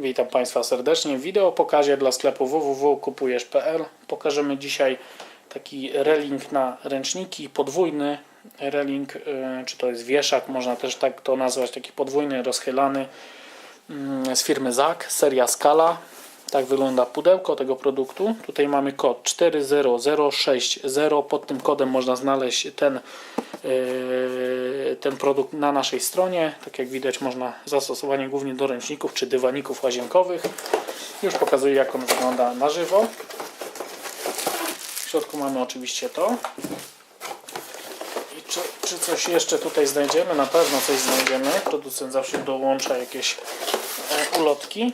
Witam Państwa serdecznie w wideo pokazie dla sklepu www.kupujesz.pl Pokażemy dzisiaj taki reling na ręczniki, podwójny reling, y, czy to jest wieszak, można też tak to nazwać, taki podwójny, rozchylany mm, z firmy ZAK, seria Skala. Tak wygląda pudełko tego produktu. Tutaj mamy kod 40060. Pod tym kodem można znaleźć ten, yy, ten produkt na naszej stronie. Tak jak widać, można zastosowanie głównie do ręczników czy dywaników łazienkowych. Już pokazuję, jak on wygląda na żywo. W środku mamy oczywiście to. I czy, czy coś jeszcze tutaj znajdziemy? Na pewno coś znajdziemy. Producent zawsze dołącza jakieś e, ulotki.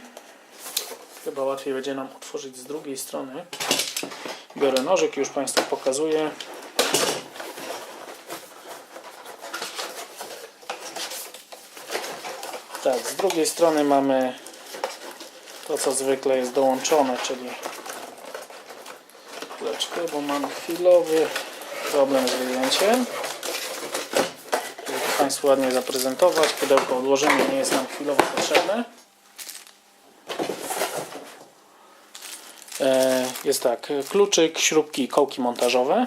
Chyba łatwiej będzie nam otworzyć z drugiej strony. Biorę nożyk już Państwu pokazuję. Tak, z drugiej strony mamy to, co zwykle jest dołączone, czyli chwileczkę, bo mam chwilowy problem z wyjęciem. Żeby Państwu ładnie zaprezentować. Pudełko odłożymy, nie jest nam chwilowo potrzebne. E, Jest tak, kluczyk, śrubki, kołki montażowe.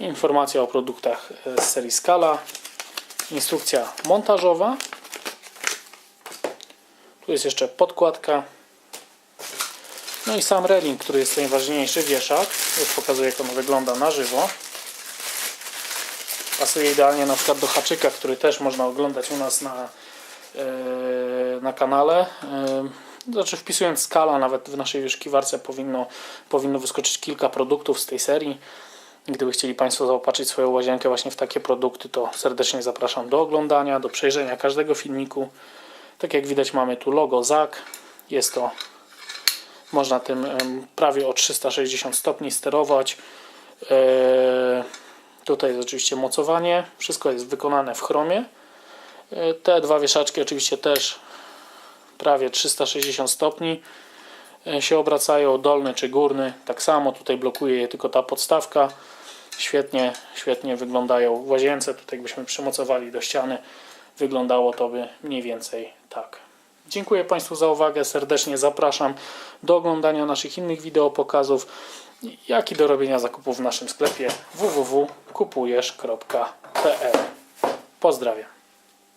Informacja o produktach e, z serii Skala. Instrukcja montażowa. Tu jest jeszcze podkładka. No i sam reling, który jest najważniejszy, wieszak. Już pokazuję jak on wygląda na żywo. Pasuje idealnie na przykład do haczyka, który też można oglądać u nas na, e, na kanale. E, Znaczy wpisując skala, nawet w naszej wyszukiwarce powinno, powinno wyskoczyć kilka produktów z tej serii. Gdyby chcieli Państwo zaopatrzyć swoją łazienkę właśnie w takie produkty, to serdecznie zapraszam do oglądania, do przejrzenia każdego filmiku. Tak jak widać mamy tu logo ZAK. Jest to, można tym prawie o 360 stopni sterować. Eee, Tutaj jest oczywiście mocowanie. Wszystko jest wykonane w chromie. E, Te dwa wieszaczki oczywiście też prawie 360 stopni e, się obracają, dolny czy górny, tak samo tutaj blokuje je tylko ta podstawka. Świetnie, świetnie wyglądają w łazience. Tutaj jakbyśmy przymocowali do ściany, wyglądało to by mniej więcej tak. Dziękuję Państwu za uwagę, serdecznie zapraszam do oglądania naszych innych wideo pokazów, jak i do robienia zakupów w naszym sklepie www.kupujesz.pl Pozdrawiam.